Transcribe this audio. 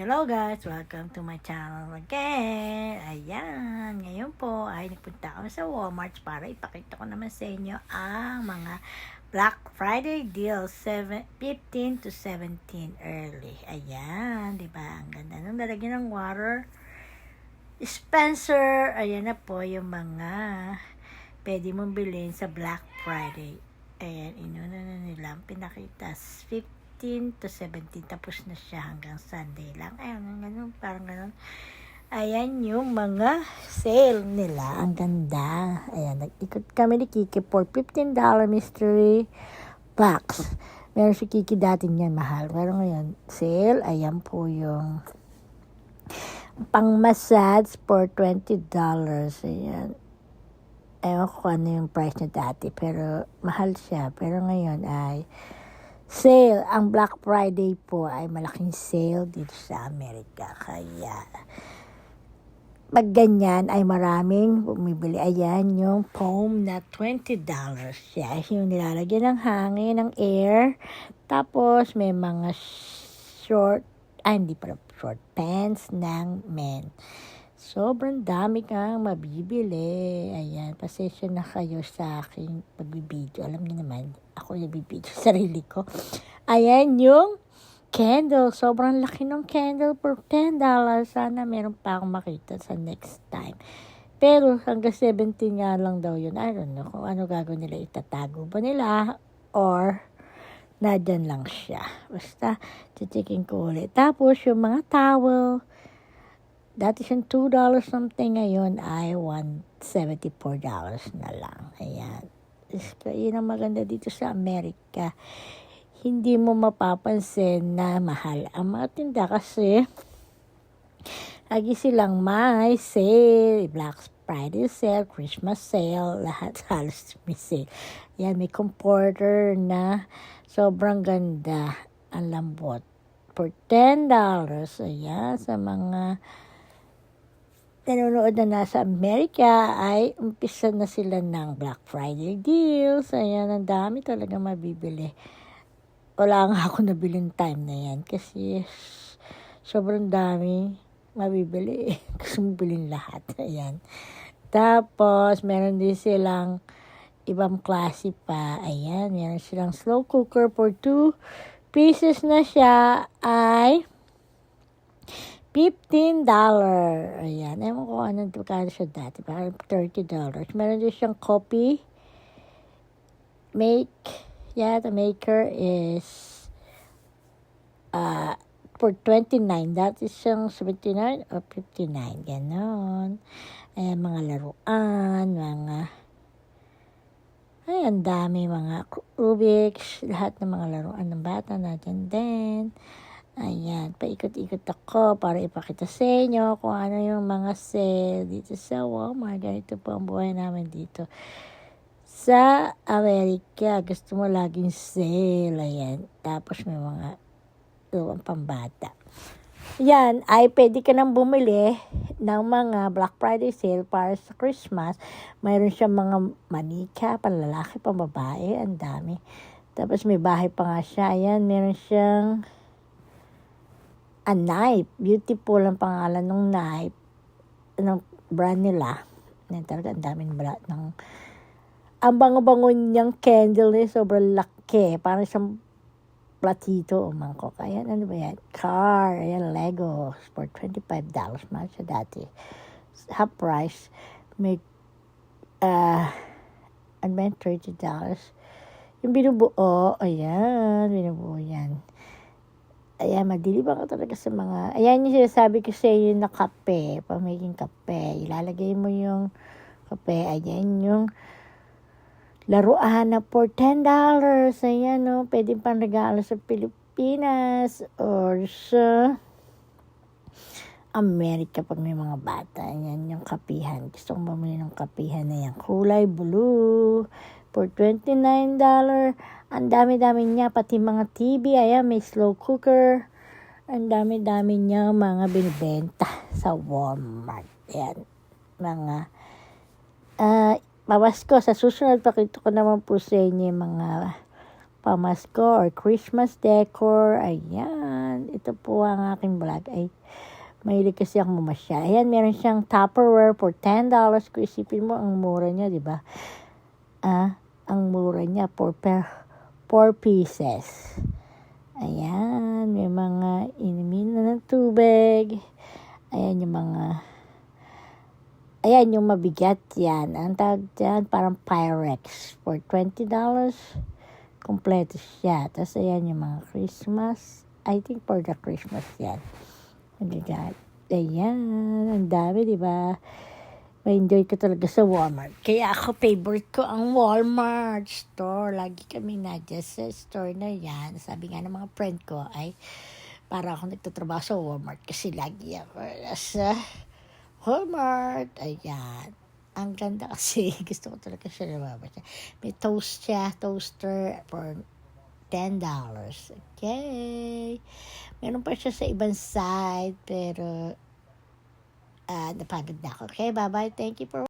Hello guys! Welcome to my channel again! Ayan! Ngayon po ay nagpunta kami sa Walmart para ipakita ko naman sa inyo ang mga Black Friday deals 7, 15 to 17 early. Ayan! ba Ang ganda nung lalagyan ng water. Spencer! Ayan na po yung mga pwede mong bilhin sa Black Friday. Ayan, inuna na nila. Pinakita. 15 to 17. Tapos na siya hanggang Sunday lang. Ayan, ganun, parang ganun. Ayan yung mga sale nila. Ang ganda. Ayan, nag-ikot kami ni Kiki for $15 mystery box. Meron si Kiki dati niyan mahal. Pero ngayon, sale. Ayan po yung pang massage for $20. Ayan. Ewan ko ano yung price niya dati. Pero mahal siya. Pero ngayon ay sale. Ang Black Friday po ay malaking sale dito sa Amerika. Kaya pag ganyan ay maraming bumibili. Ayan yung foam na $20 siya. Yung nilalagyan ng hangin, ng air. Tapos may mga short, ay hindi pala short pants ng men. Sobrang dami kang mabibili. Ayan, pasensya na kayo sa aking pagbibideo. Alam niyo naman, ako yung bibideo sarili ko. Ayan yung candle. Sobrang laki ng candle for $10. Sana meron pa akong makita sa next time. Pero hanggang 17 nga lang daw yun. I don't know kung ano gagawin nila. Itatago ba nila? Or nadyan lang siya. Basta, titikin ko ulit. Tapos, yung mga towel, dati siyang $2 something, ngayon ay $174 na lang. Ayan. Yun ang maganda dito sa Amerika. Hindi mo mapapansin na mahal ang mga tinda kasi lagi silang may sale, Black Friday sale, Christmas sale, lahat halos may sale. Yan, may comforter na sobrang ganda, ang lambot. For $10, ayan, sa mga nanonood na nasa Amerika ay umpisa na sila ng Black Friday deals. Ayan, ang dami talaga mabibili. Wala nga ako nabiling time na yan kasi sobrang dami mabibili. Gusto mo bilhin lahat. Ayan. Tapos, meron din silang ibang klase pa. Ayan, meron silang slow cooker for two pieces na siya ay $15. Ayan. Ewan ko ano kano siya dati. Parang $30. Meron din siyang coffee. Make. Yeah, the maker is uh, for 29. That is siyang 79 or 59. Ganon. Ayan, mga laruan, mga ay, ang dami mga Rubik's, lahat ng mga laruan ng bata natin din. Ayan, paikot-ikot ako para ipakita sa inyo kung ano yung mga sale dito sa Walmart. Ganito po ang buhay namin dito. Sa Amerika, gusto mo laging sale. Ayan. Tapos may mga luwang pambata. Yan, ay pwede ka nang bumili ng mga Black Friday sale para sa Christmas. Mayroon siyang mga manika, panlalaki, pambabae, ang dami. Tapos may bahay pa nga siya. Ayan, meron siyang a knife. Beautiful ang pangalan ng knife. Ng brand nila. Yan talaga, ang daming brand ng... Ang bango-bango niyang candle niya, sobrang laki. Parang siyang platito o mangkok. Ayan, ano ba yan? Car. Ayan, Lego. For $25. Mahal siya dati. Half price. May, uh, ano ba yan? $30. Yung binubuo, ayan, binubuo yan. Ayan, madiliban ka talaga sa mga, ayan yung sinasabi ko sa iyo na kape, pamiging kape. Ilalagay mo yung kape, ayan yung laruan na for $10. Ayan, no? Pwede pang regalo sa Pilipinas or sa Amerika pag may mga bata. Ayan yung kapihan. Gusto kong bumili ng kapihan na yan. Kulay blue for $29. Ang dami-dami niya, pati mga TV. Ayan, may slow cooker. Ang dami-dami niya mga binibenta sa Walmart. Ayan, mga uh, pamasko. Sa susunod, pakita ko naman po sa inyo yung mga pamasko or Christmas decor. Ayan. Ito po ang aking vlog. Ay, mahilig kasi ako mamasyal. Ayan, meron siyang Tupperware for $10. Kung isipin mo, ang mura niya, di ba? Ah, ang mura niya, 4 per 4 pieces. Ayan, may mga inumin na ng tubig. Ayan yung mga Ayan yung mabigat yan. Ang tawag dyan, parang Pyrex. For $20, kompleto siya. Tapos ayan yung mga Christmas. I think for the Christmas yan. Ayan, ang dami, di ba? Ma-enjoy ko talaga sa Walmart. Kaya ako, favorite ko ang Walmart store. Lagi kami na sa store na yan. Sabi nga ng mga friend ko ay para ako nagtatrabaho sa Walmart kasi lagi ako nasa Walmart. Ayan. Ang ganda kasi. Gusto ko talaga siya nababasa. May toast siya, toaster for $10. Okay. Meron pa siya sa ibang side, pero ah napagod na ako. Okay, bye-bye. Thank you for